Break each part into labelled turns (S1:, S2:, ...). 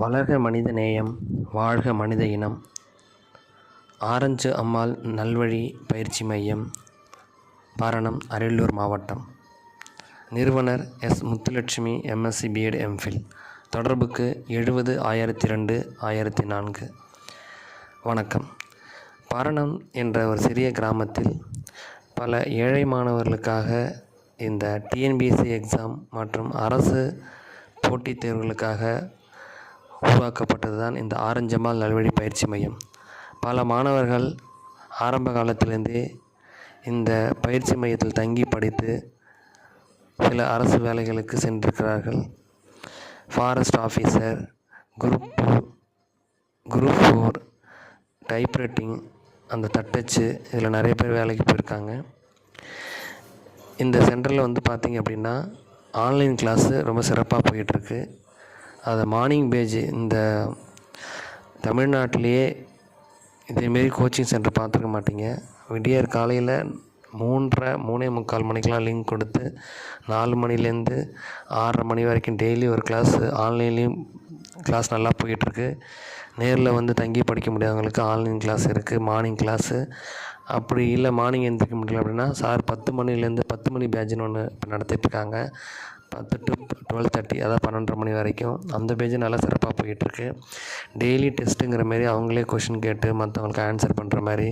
S1: வளர்க மனித நேயம் வாழ்க மனித இனம். ஆரஞ்சு அம்மாள் நல்வழி பயிற்சி மையம் பாரணம் அரியலூர் மாவட்டம். நிறுவனர் S. Muthulakshmi MSc BEd MPhil தொடர்புக்கு எழுபது ஆயிரத்தி ரெண்டு ஆயிரத்தி நான்கு வணக்கம். பாரணம் என்ற ஒரு சிறிய கிராமத்தில் பல ஏழை மாணவர்களுக்காக இந்த டிஎன்பிஎஸ்சி எக்ஸாம் மற்றும் அரசு போட்டித் தேர்வுகளுக்காக உருவாக்கப்பட்டது தான் இந்த ஆரஞ்சம்மாள் நல்வழி பயிற்சி மையம். பல மாணவர்கள் ஆரம்ப காலத்திலேருந்தே இந்த பயிற்சி மையத்தில் தங்கி படித்து சில அரசு வேலைகளுக்கு சென்றிருக்கிறார்கள். Forest officer group two group four typewriting அந்த தட்டச்சு இதில் நிறைய பேர் வேலைக்கு போயிருக்காங்க. இந்த சென்டரில் வந்து பார்த்திங்க அப்படின்னா ஆன்லைன் கிளாஸு ரொம்ப சிறப்பாக போயிட்டுருக்கு அதை மார்னிங் பேஜ் இந்த தமிழ்நாட்டிலேயே இதேமாரி கோச்சிங் சென்டர் பார்த்துருக்க மாட்டீங்க. விடியற் காலையில் மூன்றரை மூணே முக்கால் மணிக்கெலாம் லிங்க் கொடுத்து நாலு மணிலேருந்து ஆறரை மணி வரைக்கும் டெய்லி ஒரு கிளாஸ் ஆன்லைன்லேயும் கிளாஸ் நல்லா போயிட்டுருக்கு. நேரில் வந்து தங்கி படிக்க முடியாதவங்களுக்கு ஆன்லைன் கிளாஸ் இருக்குது மார்னிங் கிளாஸு அப்படி இல்லை மார்னிங் எழுந்திரிக்க முடியல அப்படின்னா சார் பத்து மணிலேருந்து பத்து மணி பேட்சுன்னு ஒன்று இப்போ நடத்திட்டுருக்காங்க. பத்து டு டுவெல் தேர்ட்டி அதாவது பன்னெண்டரை மணி வரைக்கும். அந்த பேஜ் நல்லா சிறப்பாக போயிட்டுருக்கு. டெய்லி டெஸ்ட்டுங்கிற மாரி அவங்களே கொஷின் கேட்டு மற்றவங்களுக்கு ஆன்சர் பண்ணுற மாதிரி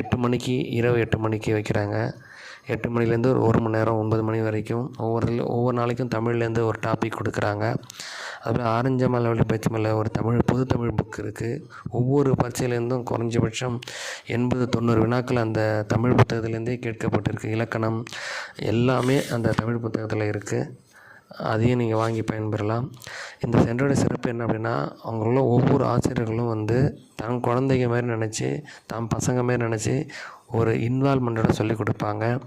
S1: எட்டு மணிக்கு இரவு எட்டு மணிக்கு வைக்கிறாங்க. எட்டு மணிலேருந்து ஒரு ஒரு மணி நேரம் ஒன்பது மணி வரைக்கும் ஒவ்வொரு ஒவ்வொரு நாளைக்கும் தமிழ்லேருந்து ஒரு டாபிக் கொடுக்குறாங்க. அதுமாதிரி ஆரஞ்சம்மாள் லெவலில் பயிற்சி மேலே ஒரு தமிழ் பொது தமிழ் புக் இருக்குது ஒவ்வொரு பரீட்சையிலேருந்தும் குறைஞ்சபட்சம் எண்பது தொண்ணூறு வினாக்கள் அந்த தமிழ் புத்தகத்துலேருந்தே கேட்கப்பட்டிருக்கு. இலக்கணம் எல்லாமே அந்த தமிழ் புத்தகத்தில் இருக்குது அதையும் நீங்கள் வாங்கி பயன்பெறலாம். இந்த சென்டரோட சிறப்பு என்ன அப்படின்னா அவங்களுள்ள ஒவ்வொரு ஆசிரியர்களும் வந்து தன் குழந்தைங்க மாதிரி நினச்சி தம் பசங்க மாதிரி நினச்சி ஒரு இன்வால்மெண்ட்டோட சொல்லிக் கொடுப்பாங்க.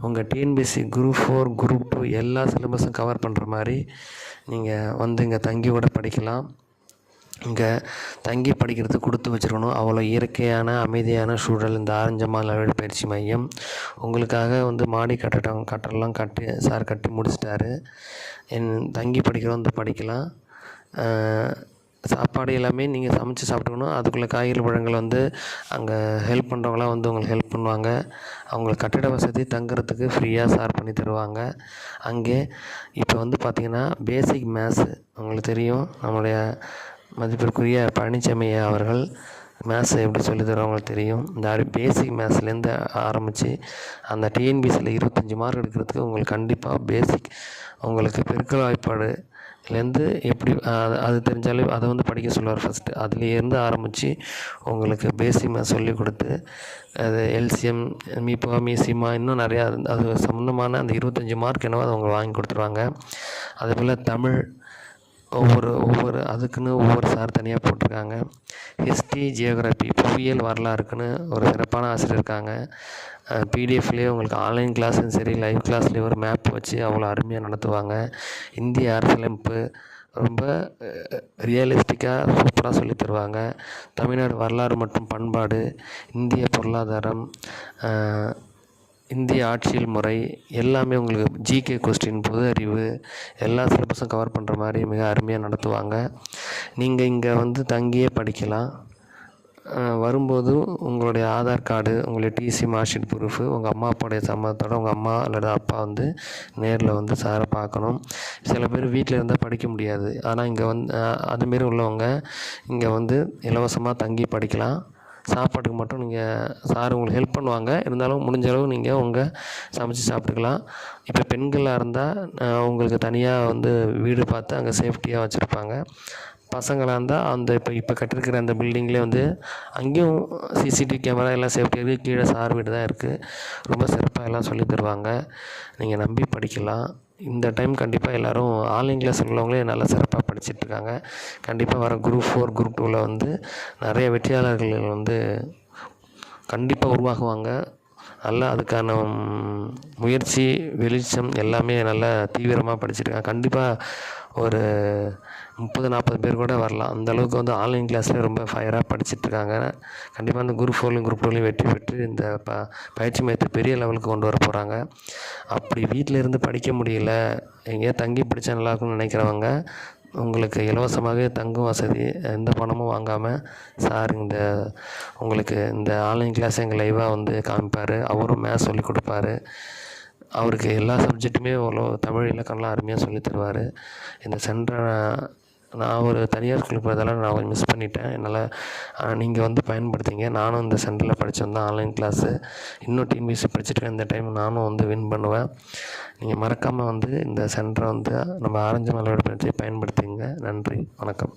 S1: உங்கள் TNPSC group four group two எல்லா சிலபஸும் கவர் பண்ணுற மாதிரி நீங்கள் வந்து இங்கே தங்கி கூட படிக்கலாம். இங்கே தங்கி படிக்கிறதுக்கு கொடுத்து வச்சுருக்கணும். அவ்வளோ இயற்கையான அமைதியான சூழல் இந்த ஆரஞ்சம்மாள் நல்வழி பயிற்சி மையம். உங்களுக்காக வந்து மாடி கட்டடம் கட்டடம்லாம் கட்டி சார் கட்டி முடிச்சிட்டாரு. என் தங்கி படிக்கிறவங்க வந்து படிக்கலாம். சாப்பாடு எல்லாமே நீங்கள் சமைச்சு சாப்பிட்டுக்கணும். அதுக்குள்ளே காய்கறி பழங்கள் வந்து அங்கே ஹெல்ப் பண்ணுறவங்களாம் வந்து உங்களுக்கு ஹெல்ப் பண்ணுவாங்க. அவங்களுக்கு கட்டிட வசதி தங்குறதுக்கு ஃப்ரீயாக சார் பண்ணி தருவாங்க. அங்கே இப்போ வந்து பார்த்திங்கன்னா பேசிக் மேத்ஸு உங்களுக்கு தெரியும். நம்மளுடைய மதிப்பிற்குரிய பழனிசாமி அவர்கள் மேத்ஸை எப்படி சொல்லி தருவாங்களுக்கு தெரியும். இந்த பேசிக் மேத்ஸ்லேருந்து ஆரம்பித்து அந்த டிஎன்பிசியில் இருபத்தஞ்சி மார்க் எடுக்கிறதுக்கு உங்களுக்கு கண்டிப்பாக பேசிக் உங்களுக்கு பெருக்கல் வாய்ப்பாடுலேருந்து எப்படி அது அது தெரிஞ்சாலே அதை வந்து படிக்க சொல்லுவார் ஃபஸ்ட்டு அதுலேருந்து ஆரம்பித்து உங்களுக்கு பேசிக் மேத்ஸ் சொல்லி கொடுத்து அது எல்சிஎம் மீப்பா மீசிமா இன்னும் நிறையா அது சம்மந்தமான அந்த இருபத்தஞ்சி மார்க் என்னவோ அதை அவங்க வாங்கி கொடுத்துருவாங்க. அதேபோல் தமிழ் ஒவ்வொரு ஒவ்வொரு அதுக்குன்னு ஒவ்வொரு சார் தனியாக போட்டிருக்காங்க. ஹிஸ்ட்ரி ஜியோகிராஃபி புவியியல் வரலாறுக்குன்னு ஒரு சிறப்பான ஆசிரியர் இருக்காங்க. பிடிஎஃப்லேயே உங்களுக்கு ஆன்லைன் கிளாஸும் சரி லைவ் கிளாஸ்லேயும் ஒரு மேப் வச்சு அவ்வளோ அருமையாக நடத்துவாங்க. இந்திய அரசியலமைப்பு ரொம்ப ரியலிஸ்டிக்காக சூப்பராக சொல்லி தருவாங்க. தமிழ்நாடு வரலாறு மற்றும் பண்பாடு இந்திய பொருளாதாரம் இந்திய ஆட்சியல் முறை எல்லாமே உங்களுக்கு ஜிகே கொஸ்டின் பொது அறிவு எல்லா சிலபஸும் கவர் பண்ணுற மாதிரி மிக அருமையாக நடத்துவாங்க. நீங்கள் இங்கே வந்து தங்கியே படிக்கலாம். வரும்போது உங்களுடைய ஆதார் கார்டு உங்களுடைய டிசி மார்க் ஷீட் ப்ரூஃபு உங்கள் அம்மா அப்பாவுடைய சம்மதத்தோட உங்கள் அம்மா அல்லது அப்பா வந்து நேரில் வந்து சாரை பார்க்கணும். சில பேர் வீட்டில் இருந்தால் படிக்க முடியாது. ஆனால் இங்கே வந்து அதுமாரி உள்ளவங்க இங்கே வந்து இலவசமாக தங்கி படிக்கலாம். சாப்பாட்டுக்கு மட்டும் நீங்கள் சார் உங்களுக்கு ஹெல்ப் பண்ணுவாங்க. இருந்தாலும் முடிஞ்ச அளவு நீங்கள் உங்கள் சமைச்சு சாப்பிட்டுக்கலாம். இப்போ பெண்களாக இருந்தால் உங்களுக்கு தனியாக வந்து வீடு பார்த்து அங்கே சேஃப்டியாக வச்சுருப்பாங்க. பசங்களாக இருந்தால் அந்த இப்போ இப்போ கட்டிருக்கிற அந்த பில்டிங்லேயே வந்து அங்கேயும் சிசிடிவி கேமரா எல்லாம் சேஃப்டியாக இருக்குது கீழே சார் வீடு தான் இருக்குது ரொம்ப சிறப்பாக எல்லாம் சொல்லி தருவாங்க. நீங்கள் நம்பி படிக்கலாம். இந்த டைம் கண்டிப்பாக எல்லோரும் ஆன்லைன் கிளாஸ் உள்ளவங்களே நல்லா சிறப்பாக படிச்சுட்ருக்காங்க கண்டிப்பாக வர குரூப் ஃபோர் குரூப் டூவில் வந்து நிறைய வெற்றியாளர்கள் வந்து கண்டிப்பாக உருவாகுவாங்க. நல்லா அதுக்கான முயற்சி வெளிச்சம் எல்லாமே நல்லா தீவிரமாக படிச்சிருக்காங்க. கண்டிப்பாக ஒரு முப்பது நாற்பது பேர் கூட வரலாம். அந்தளவுக்கு வந்து ஆன்லைன் கிளாஸில் ரொம்ப ஃபயராக படிச்சுட்ருக்காங்க. கண்டிப்பாக அந்த குரூப் ஃபோர்லையும் குரூப் டூலையும் வெற்றி பெற்று இந்த ப பயிற்சி மையத்தை பெரிய லெவலுக்கு கொண்டு வர போகிறாங்க அப்படி வீட்டில் இருந்து படிக்க முடியல எங்கேயா தங்கி படித்தா நல்லாயிருக்கும்னு நினைக்கிறவங்க உங்களுக்கு இலவசமாகவே தங்கும் வசதி எந்த பணமும் வாங்காமல் சார் இந்த உங்களுக்கு இந்த ஆன்லைன் கிளாஸ் எங்கள் லைவாக வந்து காமிப்பார். அவரும் மேத்ஸ் சொல்லிக் கொடுப்பாரு. அவருக்கு எல்லா சப்ஜெக்ட்டுமே அவ்வளோ தமிழ் இலக்கணம்லாம் அருமையாக சொல்லி தருவார். இந்த சென்டரை நான் ஒரு தனியார் ஸ்கூலுக்கு போகிறதால நான் கொஞ்சம் மிஸ் பண்ணிட்டேன். என்னால் நீங்கள் வந்து பயன்படுத்திங்க. நானும் இந்த சென்டரில் படித்தது ஆன்லைன் கிளாஸு இன்னும் டிஎன்பிஎஸ்சி படிச்சுட்டு இந்த டைம் நானும் வந்து வின் பண்ணுவேன். நீங்கள் மறக்காமல் வந்து இந்த சென்டரை வந்து நம்ம ஆரஞ்சு மலையோட பற்றி பயன்படுத்திங்க. நன்றி வணக்கம்.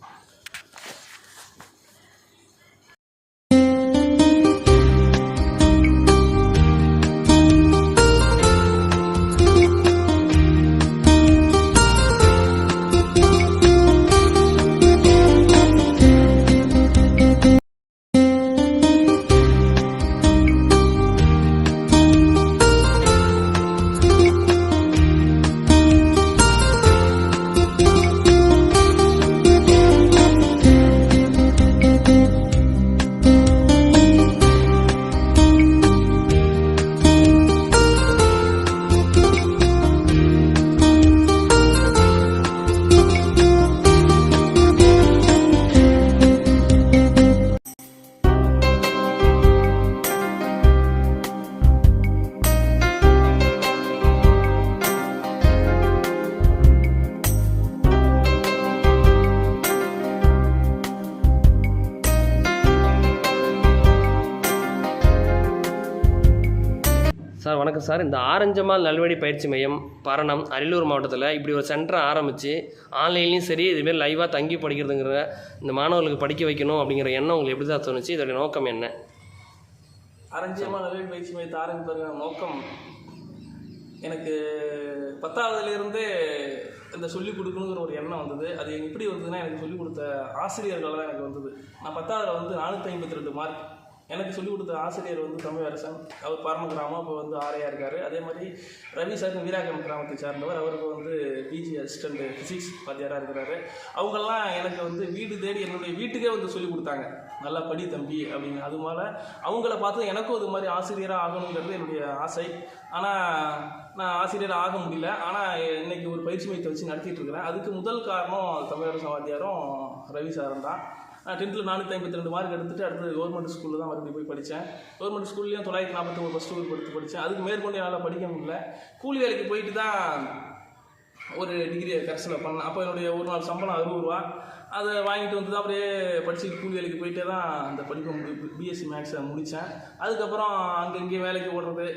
S1: வணக்கம் சார். இந்த ஆரஞ்சமால் நல்வழி பயிற்சி மையம் பரணம் அரியலூர் மாவட்டத்தில் இப்படி ஒரு சென்டரை ஆரம்பித்து ஆன்லைன்லேயும் சரி இதுமாரி லைவாக தங்கி படிக்கிறதுங்கிற இந்த மாணவர்களுக்கு படிக்க வைக்கணும் அப்படிங்கிற எண்ணம் உங்களுக்கு எப்படி தான் தோணுச்சு? இதோடைய நோக்கம் என்ன?
S2: அரஞ்சியமா நல்வழி பயிற்சி மையத்தை ஆரம்பிப்பதற்கான நோக்கம் எனக்கு பத்தாவதுலேருந்தே இந்த சொல்லிக் கொடுக்கணுங்கிற ஒரு எண்ணம் வந்தது. அது எப்படி வந்ததுன்னா எனக்கு சொல்லிக் கொடுத்த ஆசிரியர்கள் தான் எனக்கு வந்தது. நான் பத்தாவதில் வந்து நானூற்றி ஐம்பத்தி ரெண்டு மார்க் எனக்கு சொல்லிக் கொடுத்த ஆசிரியர் வந்து தமிழரசன். அவர் பரம கிராமம் இப்போ வந்து ஆரையாக இருக்கார். அதே மாதிரி ரவி சார் வீராகம் கிராமத்தை சார்ந்தவர். அவருக்கு வந்து பிஜி அசிஸ்டண்ட் ஃபிசிக்ஸ் வாத்தியாராக இருக்கிறாரு. அவங்கெல்லாம் எனக்கு வந்து வீடு தேடி என்னுடைய வீட்டுக்கே வந்து சொல்லிக் கொடுத்தாங்க. நல்லா படி தம்பி அப்படின்னு. அது மேலே அவங்கள பார்த்து எனக்கும் இது மாதிரி ஆசிரியராக ஆகணுங்கிறது என்னுடைய ஆசை. ஆனால் நான் ஆசிரியராக ஆக முடியல. ஆனால் இன்னைக்கு ஒரு பயிற்சி மையத்தை வச்சு நடத்திட்டு இருக்கிறேன். அதுக்கு முதல் காரணம் தமிழரசன் வாத்தியாரும் ரவி சாரும் தான். டென்த்தில் நானூற்றி ஐம்பத்தி ரெண்டு மார்க் எடுத்துட்டு அடுத்து கவர்மெண்ட் ஸ்கூலில் தான் மறுபடியும் போய் படித்தேன் கவர்மெண்ட் ஸ்கூல்லையும் தொள்ளாயிரத்தி நாற்பத்தி ஒரு ஃபஸ்ட் குரூப் எடுத்து படித்தேன் அதுக்கு மேற்கொண்டு என்னால் படிக்க முடியல. கூலி வேலைக்கு போயிட்டு தான் ஒரு டிகிரியை கரெக்ஷனில் பண்ணேன். அப்போ என்னுடைய ஒரு நாள் சம்பளம் அறுபது ரூபா அதை வாங்கிட்டு வந்து தான் அப்படியே படிச்சுட்டு கூலி வேலைக்கு போயிட்டே தான் அந்த படிப்பு பிஎஸ்சி மேக்ஸை முடித்தேன் அதுக்கப்புறம் அங்கே இங்கே வேலைக்கு ஓடுறது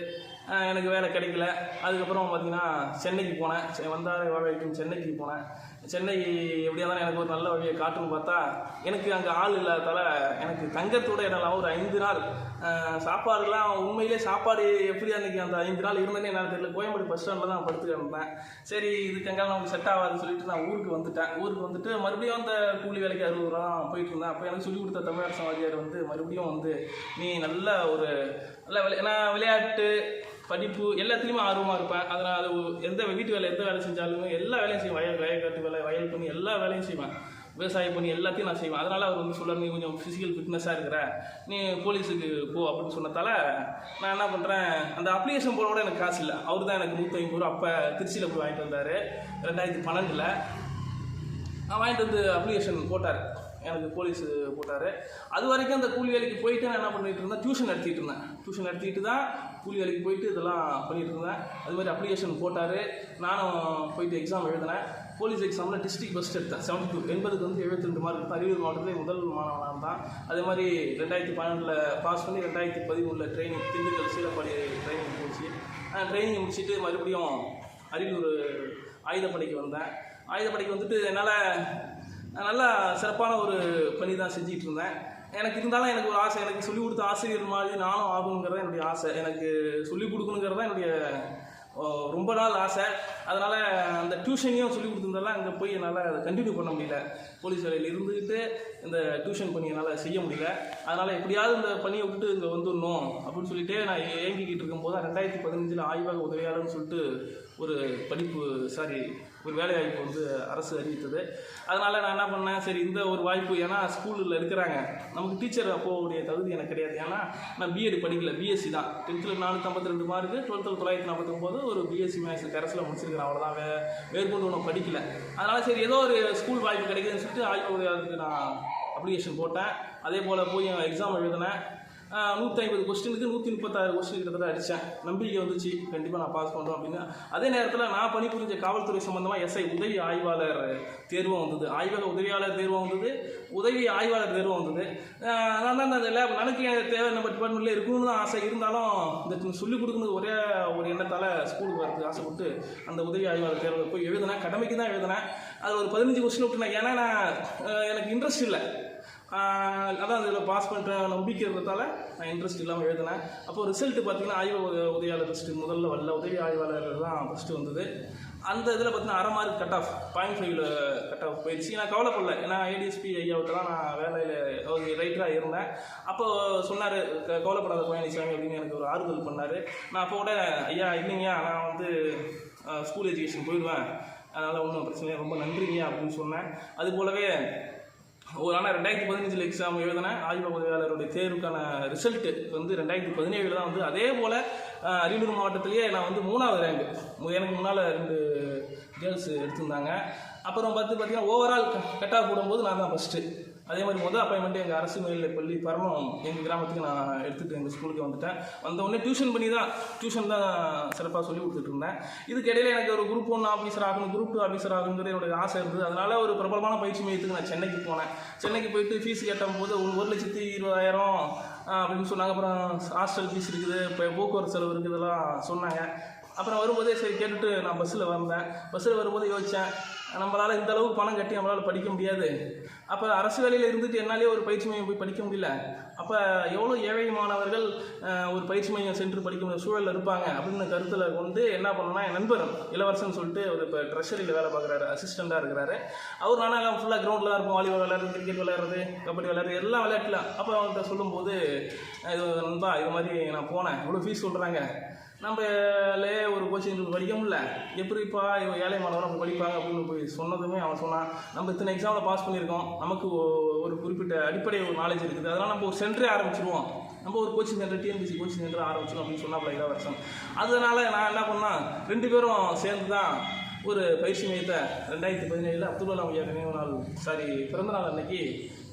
S2: எனக்கு வேலை கிடைக்கல. அதுக்கப்புறம் பார்த்திங்கன்னா சென்னைக்கு போனேன். செ- வந்தாரை சென்னைக்கு போனேன். சென்னை எப்படியா இருந்தாலும் எனக்கு ஒரு நல்ல வழியை காட்டுன்னு பார்த்தா எனக்கு அங்கே ஆள் இல்லாததால் எனக்கு தங்கத்தோட இடம்லாம் ஒரு ஐந்து நாள் சாப்பாடுலாம் உண்மையிலே சாப்பாடு எப்படி அன்றைக்கி அந்த ஐந்து நாள் இருந்தேனே என்னால் தெரியல. கோயம்பேடு பஸ் ஸ்டாண்டில் தான் படுத்து கிடந்தேன் சரி இதுக்கு எங்கே நமக்கு செட் ஆகாதுன்னு சொல்லிட்டு நான் ஊருக்கு வந்துட்டேன். ஊருக்கு வந்துட்டு மறுபடியும் அந்த கூலி வேலைக்கு அறுபது ரூபா போயிட்டு இருந்தேன். அப்போ எனக்கு சொல்லிக் கொடுத்த தமிழரசன் வாத்தியார் வந்து மறுபடியும் வந்து நீ நல்ல ஒரு நல்ல விளை நான் விளையாட்டு படிப்பு எல்லாத்துலேயுமே ஆர்வமாக இருப்பேன். அதனால் அது எந்த வீட்டு வேலை எந்த வேலை செஞ்சாலுமே எல்லா வேலையும் செய்வேன். வயல் வயல் காட்டு வேலை வயல் பண்ணி எல்லா வேலையும் செய்வேன். விவசாயம் பண்ணி எல்லாத்தையும் நான் செய்வேன். அதனால் அவர் வந்து சொல்ல நீ கொஞ்சம் ஃபிசிக்கல் ஃபிட்னஸாக இருக்கிற. நீ போலீஸுக்கு போ அப்படின்னு சொன்னதால நான் என்ன பண்ணுறேன் அந்த அப்ளிகேஷன் போட கூட எனக்கு காசு இல்லை. அவர் தான் எனக்கு நூற்றி ஐம்பது ரூபா அப்போ திருச்சியில் போய் வாங்கிட்டு வந்தார். ரெண்டாயிரத்தி பன்னெண்டில் நான் வாங்கிட்டு வந்து அப்ளிகேஷன் போட்டார். எனக்கு போலீஸ் போட்டார். அது வரைக்கும் அந்த கூலி வேலைக்கு போயிட்டு நான் என்ன பண்ணிட்டு இருந்தேன் டியூஷன் நடத்திட்டு இருந்தேன். டியூஷன் நடத்திட்டு தான் கூலி வேலைக்கு போயிட்டு இதெல்லாம் பண்ணிட்டு இருந்தேன். அது மாதிரி அப்ளிகேஷன் போட்டார். நானும் போயிட்டு எக்ஸாம் எழுதினேன். போலீஸ் எக்ஸாமில் டிஸ்ட்ரிக்ட் ஃபஸ்ட் எடுத்தேன் செவன்டி டூ எண்பதுக்கு வந்து எழுபத்தி ரெண்டு மார்க் எடுத்தேன் அரியலூர் மாவட்டத்தில் முதல் மாணவனாக தான். அதே மாதிரி ரெண்டாயிரத்தி பன்னெண்டில் பாஸ் பண்ணி ரெண்டாயிரத்தி பதிமூணில் ட்ரைனிங் திண்டுக்கல் சீலப்பாடி ட்ரைனிங் போச்சு ட்ரைனிங் முடிச்சுட்டு மறுபடியும் அரியலூர் ஆயுதப்படைக்கு வந்தேன். ஆயுதப்படைக்கு வந்துட்டு என்னால் நல்லா சிறப்பான ஒரு பணி தான் செஞ்சுக்கிட்டு இருந்தேன். எனக்கு இருந்தாலும் எனக்கு ஒரு ஆசை. எனக்கு சொல்லிக் கொடுத்த ஆசிரியர் மாதிரி நானும் ஆகணுங்கிறது என்னுடைய ஆசை. எனக்கு சொல்லிக் கொடுக்கணுங்கிறது தான் என்னுடைய ரொம்ப நாள் ஆசை. அதனால் அந்த டியூஷனையும் சொல்லிக் கொடுத்துருந்தாலும் அங்கே போய் என்னால் அதை கண்டினியூ பண்ண முடியல. போலீஸ் வேலையில் இருந்துக்கிட்டு இந்த டியூஷன் பணி என்னால் செய்ய முடியல. அதனால் எப்படியாவது இந்த பணியை விட்டு இங்கே வந்துடணும் அப்படின்னு சொல்லிட்டு நான் ஏ- ஏங்கிக்கிட்டு இருக்கும்போது ரெண்டாயிரத்தி பதினஞ்சில் ஆய்வக உதவியாளர்னு சொல்லிட்டு ஒரு படிப்பு சாரி ஒரு வேலை வாய்ப்பு வந்து அரசு அறிவித்தது. அதனால் நான் என்ன பண்ணேன் சரி இந்த ஒரு வாய்ப்பு ஏன்னா ஸ்கூலில் இருக்கிறாங்க. நமக்கு டீச்சர் போகக்கூடிய தகுதி எனக்கு கிடையாது. ஏன்னா நான் பிஎட் படிக்கல. பிஎஸ்சி தான். டென்த்தில் நானூற்றம்பத்தி ரெண்டு மார்க்கு டுவெல்த்தில் தொள்ளாயிரத்தி நாற்பத்தொம்போது ஒரு பிஎஸ்சி மேக்ஸ் கரஸில் முடிச்சிருக்கிறேன். அவ்வளோதான் வே மேற்கொண்டு ஒன்றும் படிக்கல. அதனால் சரி ஏதோ ஒரு ஸ்கூல் வாய்ப்பு கிடைக்குதுன்னு சொல்லிட்டு ஆய்வு அதுக்கு நான் அப்ளிகேஷன் போட்டேன். அதே போல் போய் எக்ஸாம் எழுதினேன். நூற்றி ஐம்பது கொஸ்டினுக்கு நூற்றி முப்பத்தாறு கொஸ்டின் கிட்டத்தட்ட அடித்தேன் நம்பிக்கை வந்துச்சு. கண்டிப்பாக நான் பாஸ் பண்ணுறோம் அப்படின்னு. அதே நேரத்தில் நான் பணிபுரிஞ்ச காவல்துறை சம்மந்தமாக எஸ்ஐ உதவி ஆய்வாளர் தேர்வும் வந்தது. ஆய்வக உதவியாளர் தேர்வும் வந்தது. உதவி ஆய்வாளர் தேர்வும் வந்தது. நான் தான் அந்த லேப் எனக்கு தேவை நம்ம டிபார்ட்மெண்ட்டில் இருக்கணும்னு தான் ஆசை. இருந்தாலும் இந்த சொல்லிக் கொடுக்கணும் ஒரே ஒரு எண்ணத்தால் ஸ்கூலுக்கு வரதுக்கு ஆசைப்பட்டு அந்த உதவி ஆய்வாளர் தேர்வு போய் எழுதினேன். கடமைக்கு தான் எழுதினேன். அது ஒரு பதினஞ்சு கொஸ்டின் விட்டுனேன். ஏன்னா நான் எனக்கு இன்ட்ரெஸ்ட் இல்லை. அதான் அதில் பாஸ் பண்ணுற நம்பிக்கை இருக்கிறதால நான் இன்ட்ரெஸ்ட் இல்லாமல் எழுதினேன். அப்போ ரிசல்ட் பார்த்தீங்கன்னா ஆய்வு உதவியாளர் ஃபஸ்ட்டு முதல்ல வரல உதவி ஆய்வாளர் தான் ஃபஸ்ட்டு வந்தது. அந்த இதில் பார்த்தீங்கன்னா அரை மார்க் கட் ஆஃப் பாயிண்ட் ஃபைவ்ல கட் ஆஃப் போயிடுச்சு நான் கவலைப்படல. ஏன்னா ஏடிஎஸ்பி ஐயாவிட்ட நான் வேலையில் ரைட்டராக இருந்தேன். அப்போ சொன்னார் கவலைப்படாத பழனிசாமி அப்படின்னு எனக்கு ஒரு ஆறுதல் பண்ணார். நான் அப்போ கூட ஐயா இல்லைங்க நான் வந்து ஸ்கூல் எஜுகேஷன் போயிடுவேன். அதனால் ஒன்றும் பிரச்சனை இல்லை ரொம்ப நன்றிங்க அப்படின்னு சொன்னேன். அது போலவே ஒரு ஆனால் ரெண்டாயிரத்தி பதினஞ்சில் எக்ஸாம் எழுதினேன் ஆய்வக உதவியாளருடைய தேர்வுக்கான ரிசல்ட்டு வந்து ரெண்டாயிரத்தி பதினேழில் தான் வந்து அதே போல் அரியலூர் மாவட்டத்திலேயே நான் வந்து மூணாவது ரேங்க் எனக்கு முன்னால் ரெண்டு கேர்ள்ஸ் எடுத்திருந்தாங்க. அப்புறம் பார்த்து பார்த்தீங்கன்னா ஓவரால் கட் ஆஃப் போடும்போது நான் தான் ஃபஸ்ட்டு அதே மாதிரி முதல் அப்பாயின்மெண்ட் எங்கள் அரசு மேல்நிலை பள்ளி பரணம் எங்கள் கிராமத்துக்கு நான் எடுத்துகிட்டு எங்கள் ஸ்கூலுக்கு வந்துட்டேன். வந்த உடனே டியூஷன் பண்ணி தான் டியூஷன் தான் சிறப்பாக சொல்லி கொடுத்துட்டு இருந்தேன். இதுக்கு இடையில எனக்கு ஒரு குரூப் ஒன் ஆஃபீஸர் ஆகணும் குரூப் டூ ஆஃபீஸர் ஆகணுங்கிற என்னுடைய ஆசை இருந்தது. அதனால் ஒரு பிரபலமான பயிற்சி மையத்துக்கு நான் சென்னைக்கு போனேன். சென்னைக்கு போயிட்டு ஃபீஸ் கேட்டும் போது ஒரு ஒரு லட்சத்தி இருபதாயிரம் அப்படின்னு சொன்னாங்க. அப்புறம் ஹாஸ்டல் ஃபீஸ் இருக்குது இப்போ போக்குவரத்து செலவு இருக்குது இதெல்லாம் சொன்னாங்க. அப்புறம் வரும்போதே சரி கேட்டுட்டு நான் பஸ்ஸில் வந்தேன். பஸ்ஸில் வரும்போது யோசித்தேன் நம்மளால் இந்த அளவுக்கு பணம் கட்டி நம்மளால் படிக்க முடியாது. அப்போ அரசு வேலையில் இருந்துட்டு என்னாலே ஒரு பயிற்சி மையம் போய் படிக்க முடியல. அப்போ எவ்வளோ ஏழை மாணவர்கள் ஒரு பயிற்சி மையம் சென்று படிக்க முடிய சூழலில் இருப்பாங்க அப்படின்னு கருத்தில் கொண்டு என்ன பண்ணணும் என் நண்பர் இளவரசன் சொல்லிட்டு அவர் இப்போ ட்ரெஷரியில் வேலை பார்க்குறாரு அசிஸ்டண்ட்டாக இருக்கிறாரு. அவர் நானும் ஃபுல்லாக கிரவுண்டில் தான் இருக்கும் வாலிபால் விளையாடுறது கிரிக்கெட் விளையாடுறது கபடி விளையாடுறது எல்லாம் விளையாட்டுலாம் அப்போ அவன்கிட்ட சொல்லும்போது இது நண்பா இது மாதிரி நான் போனேன். இவ்வளோ ஃபீஸ் சொல்கிறாங்க நம்மளே ஒரு கோச்சிங் படிக்க முடியல எப்படிப்பா இவன் ஏழை மாணவர் அவங்க படிப்பாங்க அப்படின்னு போய் சொன்னதுமே அவன் சொன்னான். நம்ம இத்தனை எக்ஸாமில் பாஸ் பண்ணியிருக்கோம். நமக்கு ஒரு குறிப்பிட்ட அடிப்படை ஒரு நாலேஜ் இருக்குது. அதனால் நம்ம ஒரு சென்டரே ஆரம்பிச்சிருவோம். நம்ம ஒரு coaching centre TNPSC coaching centre ஆரம்பிச்சிடும் அப்படின்னு சொன்னாப்ல இளவரசன். அதனால் நான் என்ன பண்ணேன்? ரெண்டு பேரும் சேர்ந்து தான் ஒரு பயிற்சி மையத்தை ரெண்டாயிரத்தி பதினேழில் அப்துல் கலாம் ஐயா நினைவு நாள் சாரி பிறந்த நாள் அன்னைக்கு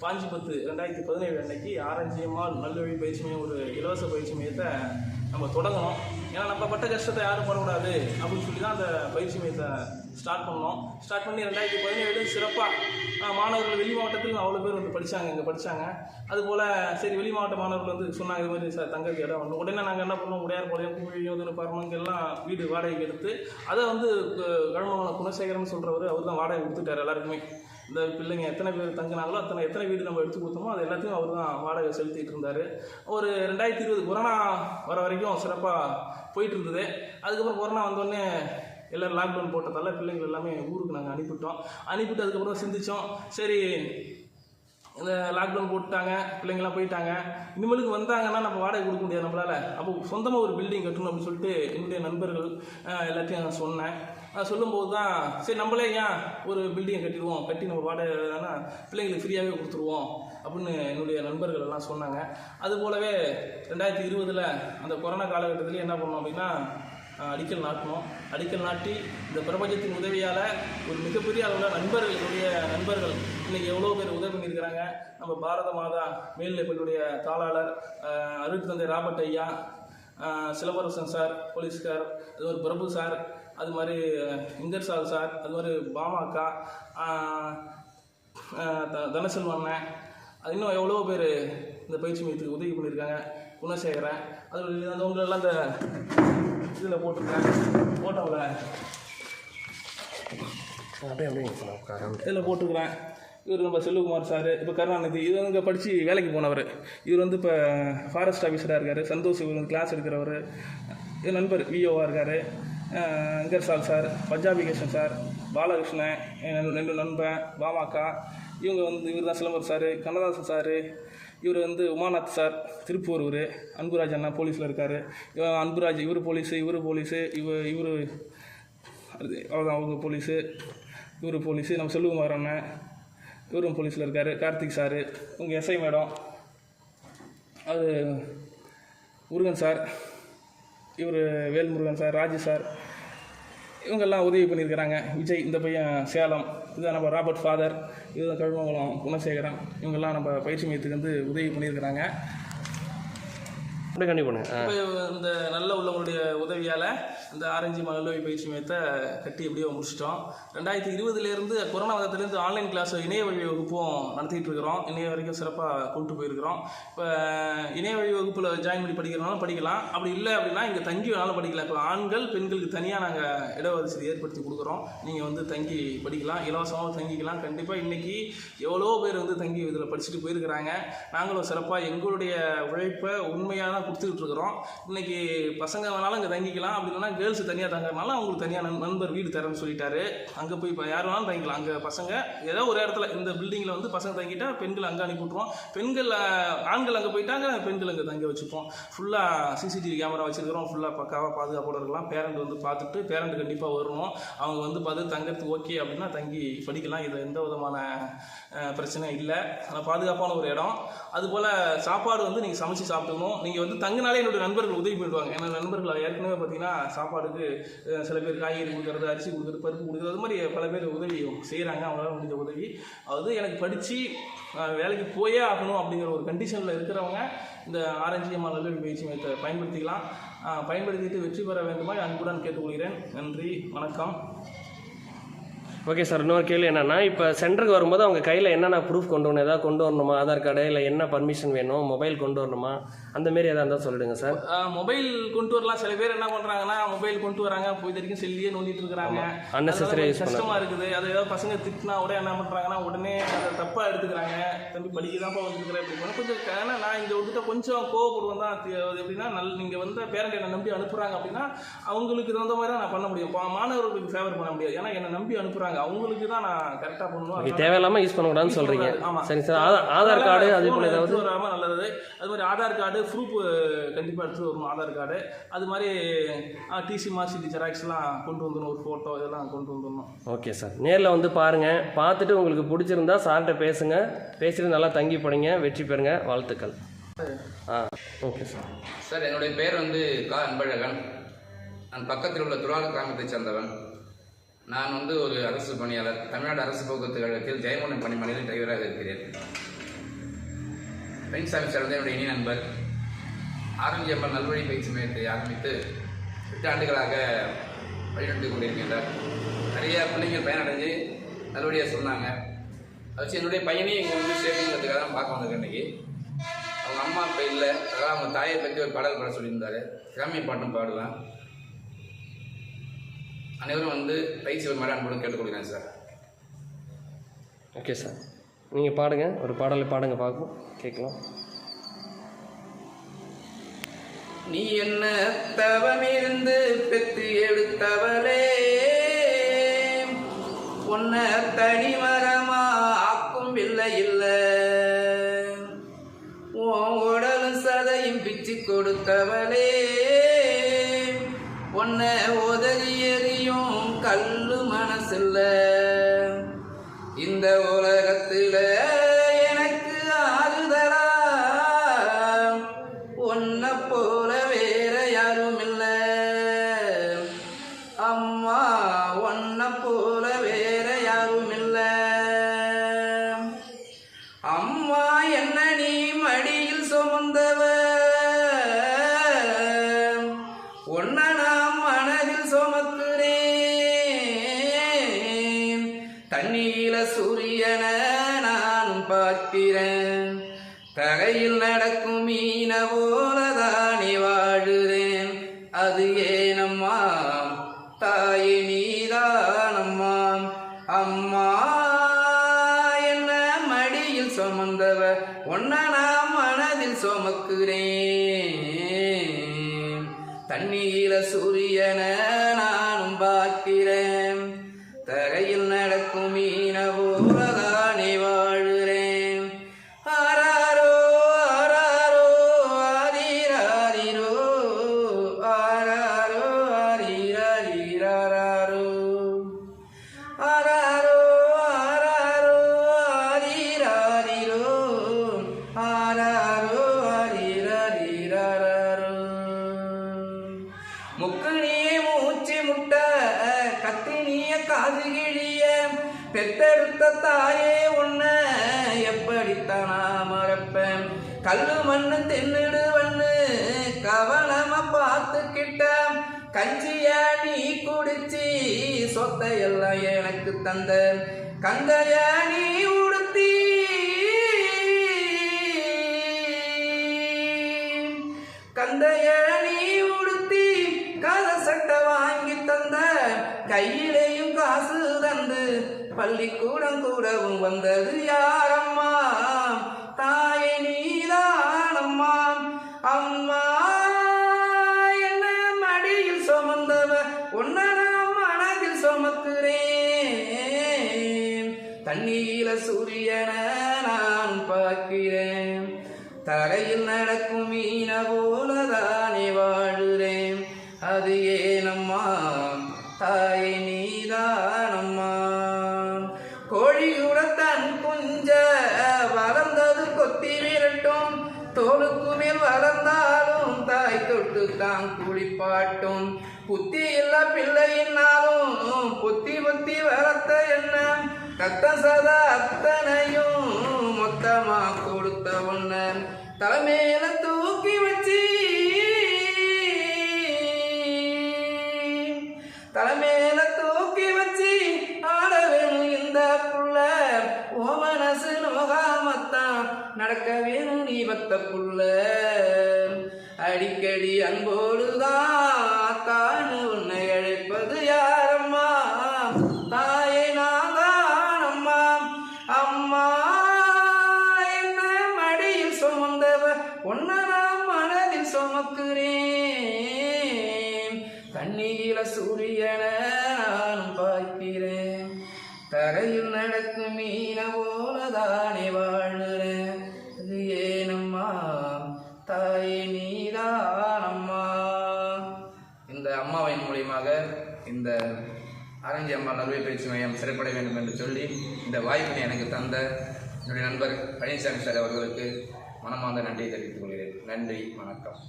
S2: பாஞ்சு பத்து ரெண்டாயிரத்தி பதினேழு அன்னைக்கு ஆரஞ்சியம்மாள் நல்லொழி பயிற்சி மையம் ஒரு இலவச பயிற்சி மையத்தை நம்ம தொடங்கணும். ஏன்னா நம்ம பட்ட கஷ்டத்தை யாரும் படக்கூடாது அப்படின்னு சொல்லி தான் அந்த பயிற்சி மையத்தை ஸ்டார்ட் பண்ணோம் ஸ்டார்ட் பண்ணி ரெண்டாயிரத்தி பதினேழு சிறப்பாக மாணவர்கள் வெளி மாவட்டத்தில் அவ்வளோ பேர் வந்து படித்தாங்க இங்கே படித்தாங்க அதுபோல் சரி வெளி மாவட்ட மாணவர்கள் வந்து சொன்னாங்க இது மாதிரி சார் தங்கறதுக்கு இடம் ஒன்று உடனே நாங்கள் என்ன பண்ணோம்? உடையார் பாளையம் குழி யோதனை பரமங்க எல்லாம் வீடு வாடகைக்கு எடுத்து அதை வந்து கழமங்கலம் குணசேகரன் சொல்கிறவர் அவர் தான் வாடகை கொடுத்துட்டார் எல்லாருக்குமே. இந்த பிள்ளைங்க எத்தனை பேர் தங்கினாங்களோ அத்தனை எத்தனை வீடு நம்ம எடுத்து கொடுத்தோமோ அது எல்லாத்தையும் அவர் தான் வாடகை செலுத்திட்டு இருந்தார். ஒரு ரெண்டாயிரத்தி இருபது கொரோனா வர வரைக்கும் சிறப்பாக போயிட்டு இருந்தது. அதுக்கப்புறம் கொரோனா வந்தோடனே எல்லோரும் லாக்டவுன் போட்டதால் பிள்ளைங்கள் எல்லாமே ஊருக்கு நாங்கள் அனுப்பிவிட்டோம். அனுப்பிட்டு அதுக்கப்புறம் சிந்திச்சோம். சரி லாக்டவுன் போட்டுட்டாங்க பிள்ளைங்களாம் போயிட்டாங்க. இனிமேலுக்கு வந்தாங்கன்னா நம்ம வாடகை கொடுக்க முடியாது நம்மளால். அப்போ சொந்தமாக ஒரு பில்டிங் கட்டணும் அப்படின்னு சொல்லிட்டு என்னுடைய நண்பர்கள் எல்லாத்தையும் நான் சொன்னேன். அது சொல்லும்போது தான் சரி நம்மளே ஏன் ஒரு பில்டிங்கை கட்டிடுவோம்? கட்டி நம்ம வாடகை வேணா பிள்ளைங்களுக்கு ஃப்ரீயாகவே கொடுத்துருவோம் அப்படின்னு என்னுடைய நண்பர்கள் எல்லாம் சொன்னாங்க. அது போலவே ரெண்டாயிரத்தி இருபதில் அந்த கொரோனா காலகட்டத்திலே என்ன பண்ணோம் அப்படின்னா அடிக்கல் நாட்டினோம். அடிக்கல் நாட்டி இந்த பிரபஞ்சத்தின் உதவியால் ஒரு மிகப்பெரிய அளவில் நண்பர்கள் என்னுடைய நண்பர்கள் இன்றைக்கி எவ்வளோ பேர் உதவி பண்ணியிருக்கிறாங்க நம்ம பாரத மாதா மேல்நிலைப்பள்ளியுடைய தாளாளர் அஹ், அருள் தந்தை ராபர்ட் ஐயா சிலம்பரசன் சார் போலீஸ்கார் அது ஒரு பிரபு சார் அது மாதிரி இங்கர் சார் சார் அது மாதிரி பாமாக்கா அஹ், அஹ், த- தனசெல்வம் அண்ணன் அது இன்னும் எவ்வளோ பேர் இந்த பயிற்சி மையத்துக்கு உதவி பண்ணியிருக்காங்க. குணசேகரன் அது அந்த உங்களெல்லாம் இந்த இதில் போட்டிருக்கேன். ஃபோட்டோவில்
S1: அப்படியே அப்படியே
S2: இதில் போட்டுக்கிறேன் இவர் நம்ம செல்வகுமார் சார் இப்போ கருணாநிதி இது வந்து இங்கே படித்து வேலைக்கு போனவர். இவர் வந்து இப்போ ஃபாரஸ்ட் ஆஃபீஸராக இருக்கார். சந்தோஷ் இவர் வந்து கிளாஸ் எடுக்கிறவர். என் நண்பர் விஓவாக இருக்கார். அங்கர்சால் சார் பஞ்சாபி கிருஷ்ணன் சார் பாலகிருஷ்ணன் என் ரெண்டு நண்பன் பாமக. இவங்க வந்து இவர் தான் சிலம்பர் சார் கண்ணதாசன் சார். இவர் வந்து உமாநாத் சார் திருப்பூர் இவர். அன்புராஜ் அண்ணா போலீஸில் இருக்கார். இவன் அன்புராஜ் இவர் போலீஸு இவர் போலீஸு இவ இவர் அது அவ்வளோதான் அவங்க போலீஸு இவரு போலீஸு. நம்ம செல்வகுமார் அண்ணன் இவரும் போலீஸில் இருக்கார் கார்த்திக் சார் உங்கள் எஸ்ஐ மேடம் அது முருகன் சார் இவர் வேல்முருகன் சார் ராஜு சார் இவங்கெல்லாம் உதவி பண்ணியிருக்கிறாங்க. விஜய் இந்த பையன் சேலம் இதுதான் நம்ம ராபர்ட் ஃபாதர் இதுதான் கழுமங்குளம் குணசேகரன் இவங்கெல்லாம் நம்ம பயிற்சி மையத்துக்கு வந்து உதவி பண்ணியிருக்கிறாங்க.
S1: கண்டிப்பாக பண்ணுங்க.
S2: இந்த நல்ல உள்ளவங்களுடைய உதவியால் இந்த ஆரஞ்சு மலர்லோய் பயிற்சி மையத்தை கட்டி எப்படியோ முடிச்சிட்டோம். ரெண்டாயிரத்தி இருபதுலேருந்து கொரோனா வந்ததுலேருந்து ஆன்லைன் கிளாஸ் இணைய வழி வகுப்பும் நடத்திட்டு இருக்கிறோம். இணைய வரைக்கும் சிறப்பாக கூப்பிட்டு போயிருக்கிறோம். இப்போ இணைய வழி வகுப்பில் ஜாயின் பண்ணி படிக்கிறனாலும் படிக்கலாம். அப்படி இல்லை அப்படின்னா இங்கே தங்கி வேணாலும் படிக்கலாம். இப்போ ஆண்கள் பெண்களுக்கு தனியாக நாங்கள் இடவசதி ஏற்படுத்தி கொடுக்குறோம். நீங்கள் வந்து தங்கி படிக்கலாம். இலவசமாக தங்கிக்கலாம். கண்டிப்பாக இன்றைக்கி எவ்வளோ பேர் வந்து தங்கி இதில் படிச்சுட்டு போயிருக்கிறாங்க. நாங்களும் சிறப்பாக எங்களுடைய உழைப்பை உண்மையான தான் கொடுத்துக்கிட்டு இருக்கிறோம் இன்றைக்கி பசங்க வேணாலும் அங்கே தங்கிக்கலாம். அப்படி இல்லைனா கேர்ள்ஸ் தனியாக தங்கறனால அவங்களுக்கு தனியாக நண்பர் வீடு தரேன்னு சொல்லிட்டாரு. அங்கே போய் இப்போ யார் வேணாலும் தங்கிக்கலாம். அங்கே பசங்க ஏதோ ஒரு இடத்துல இந்த பில்டிங்கில் வந்து பசங்க தங்கிட்டா பெண்கள் அங்கே அனுப்பி விட்ருவோம் பெண்கள் ஆண்கள் அங்கே போயிட்டாங்க பெண்கள் அங்கே தங்க வச்சுப்போம். ஃபுல்லாக சிசிடிவி கேமரா வச்சுருக்கிறோம். ஃபுல்லாக பக்காவாக பாதுகாப்போட இருக்கலாம். பேரண்ட் வந்து பார்த்துட்டு பேரண்ட் கண்டிப்பாக வரணும். அவங்க வந்து பார்த்து தங்கறதுக்கு ஓகே அப்படின்னா தங்கி படிக்கலாம். இது எந்த விதமான பிரச்சனையும் இல்லை. ஆனால் பாதுகாப்பான ஒரு இடம். அதுபோல் சாப்பாடு வந்து நீங்கள் சமைச்சு சாப்பிடணும். நீங்கள் வந்து தங்கினாலே என்னுடைய நண்பர்கள் உதவி பண்ணிடுவாங்க. ஏன்னா நண்பர்கள் ஏற்கனவே பார்த்தீங்கன்னா சாப்பாடுக்கு சில பேர் காய்கறி கொடுக்குறது அரிசி கொடுக்குறது பருப்பு கொடுக்குறது அது மாதிரி பல பேர் உதவி செய்கிறாங்க அவங்களால முடிஞ்ச உதவி. அது எனக்கு படித்து வேலைக்கு போயே ஆகணும் அப்படிங்கிற ஒரு கண்டிஷனில் இருக்கிறவங்க இந்த ஆரஞ்சு மாணவர்கள் பயிற்சி மையத்தை பயன்படுத்திக்கலாம். பயன்படுத்திட்டு வெற்றி பெற வேண்டுமா அன்புடன் கேட்டுக்கொள்கிறேன். நன்றி வணக்கம்.
S1: ஓகே சார் இன்னொரு கேள்வி என்னென்னா இப்போ சென்டருக்கு வரும்போது அவங்க கையில் என்னென்ன ப்ரூஃப் கொண்டு வரணும்? ஏதாவது கொண்டு வரணுமா? ஆதார் கார்டு இல்லை என்ன பர்மிஷன் வேணும்? மொபைல் கொண்டு வரணுமா? அந்த மாரி எதாவது இருந்தால் சொல்லிடுங்க சார்.
S2: மொபைல் கொண்டு வரலாம். சில பேர் என்ன பண்றாங்கன்னா மொபைல் கொண்டு வராங்க. போய் வரைக்கும் செல்லியே நோண்டிட்டு இருக்காங்க
S1: Unnecessary use
S2: கஷ்டமா இருக்குது. அது ஏதாவது பசங்க திட்டினா உடனே என்ன பண்றாங்கன்னா உடனே அதை தப்பா எடுத்துக்கிறாங்க. தம்பி படிக்கதான்ப்பா வந்துருக்கிறேன் அப்படி கொஞ்சம் ஏன்னா நான் இங்க வந்துட்டு கொஞ்சம் கோவப்படுவேன் தான். எப்படின்னா நல் நீங்க வந்து பேரண்ட் என்னை நம்பி அனுப்புறாங்க அப்படின்னா அவங்களுக்கு தகுந்த மாதிரி தான் நான் பண்ண முடியும். மாணவர்களுக்கு ஃபேவர் பண்ண முடியாது. ஏன்னா என்னை நம்பி அனுப்புறாங்க. அவங்களுக்கு தான் நான் கரெக்டாக பண்ணணும்
S1: தேவையில்லாமல் யூஸ் பண்ணக்கூடாதுன்னு சொல்கிறீங்க
S2: ஆமா.
S1: சரிங்க சார். ஆதார் கார்டு அதே போல் ஏதாவது?
S2: நல்லது. அது மாதிரி ஆதார் கார்டு ப்ரூஃப் கண்டிப்பாக எடுத்துட்டு வரணும் ஆதார் கார்டு அது மாதிரி டிசி மார்க்ஷீட் ஜெராக்ஸ்லாம் கொண்டு வந்துடணும் ஒரு ஃபோட்டோ இதெல்லாம் கொண்டு வந்துடணும்.
S1: ஓகே சார் நேரில் வந்து பாருங்கள் பார்த்துட்டு உங்களுக்கு பிடிச்சிருந்தா சார்கிட்ட பேசுங்க. பேசிட்டு நல்லா தங்கி படிங்க. வெற்றி பெறுங்க. வாழ்த்துக்கள். ஆ ஓகே சார்
S3: சார் என்னுடைய பேர் வந்து கா. அன்பழகன். நான் பக்கத்தில் உள்ள துறால கிராமத்தைச் சேர்ந்தவன். நான் வந்து ஒரு அரசு பணியாளர். தமிழ்நாடு அரசு போக்குவரத்து கழகத்தில் ஜெயமோகன் பணிமனையில் டிரைவராக இருக்கிறேன். பெண்சாமி சார் வந்து என்னுடைய இனி நண்பர். ஆரஞ்சு அம்மன் நல்வழி பயிற்சி மையத்தை ஆரம்பித்து எட்டு ஆண்டுகளாக வழிநடத்தி கொண்டிருக்கின்றார் நிறைய பிள்ளைங்கள் பயனடைஞ்சு நல்லபடியாக சொன்னாங்க. அது வச்சு என்னுடைய பையனையும் இங்கே வந்து சேர்க்கணுங்கிறதுக்காக தான் பார்க்க வந்திருக்கேன் இன்னைக்கு. அவங்க அம்மா இப்போ இல்லை. அதெல்லாம் அவங்க தாயை பற்றி ஒரு பாடல் பாட சொல்லியிருந்தார். கிராமிய பாட்டும் பாடுவேன் அனைவரும் வந்து பயிற்சி ஒரு மாதிரி அன்போடு கேட்டுக்கொள்கிறேன் சார்.
S1: ஓகே சார் நீங்கள் பாடுங்க. ஒரு பாடலை பாடுங்க பார்க்கும் கேட்கலாம்.
S3: நீ என்ன தவமிருந்து பெற்று எடுத்தவளே? உன்னை தனிமரமா ஆக்கும் இல்லை இல்லை. உன் உடலும் சதையும் பிச்சு கொடுத்தவளே. உன்னை உதறி எறியும் கல்லு மனசில்ல. இந்த உலகத்தில் நீல சூரியன நான் பார்க்கிறேன். தரையில் நடக்கும் மீனவோ எல்லாம் எனக்கு தந்த. கந்தைய நீ உடுத்தி. கந்தைய நீ உடுத்தி கத சட்டை வாங்கி தந்த. கையிலேயும் காசு தந்து பள்ளிக்கூடம் கூடவும் வந்தது யாரம்மா? தான் குளிப்பாட்டும். புத்தி இல்ல பிள்ளையினாலும் புத்தி புத்தி வளர்த்த என்ன? கத்த சதா அத்தனையும் மொத்தமா கொடுத்த ஒன்ன தலைமையில தூக்கி வச்சு தலைமையில தூக்கி வச்சு ஆட வேணும் இந்த புள்ள. ஓமனசு நோகாமத்தான் நடக்க வேணும் நீ பத்த புள்ள. அடிக்கடி அன்போடுதான் தானு உன்னை அழைப்பது யாரம்மா? தாயை நான் அம்மா அம்மா என்ன மடியில் சுமந்தவ? உன்னை நான் மனதில் சுமக்கிறேன். தண்ணீர சூரியன நானும் பார்க்கிறேன். தரையில் நடக்கும் மீன போலதானே வாழ்கிறேன் இந்த ஆரஞ்சு அம்மா நல்வை பயிற்சி மையம் சிறப்பட வேண்டும் என்று சொல்லி இந்த வாய்ப்பினை எனக்கு தந்த என்னுடைய நண்பர் பழனிசாமி சார் அவர்களுக்கு மனமார்ந்த நன்றியை தெரிவித்துக் கொள்கிறேன். நன்றி வணக்கம்.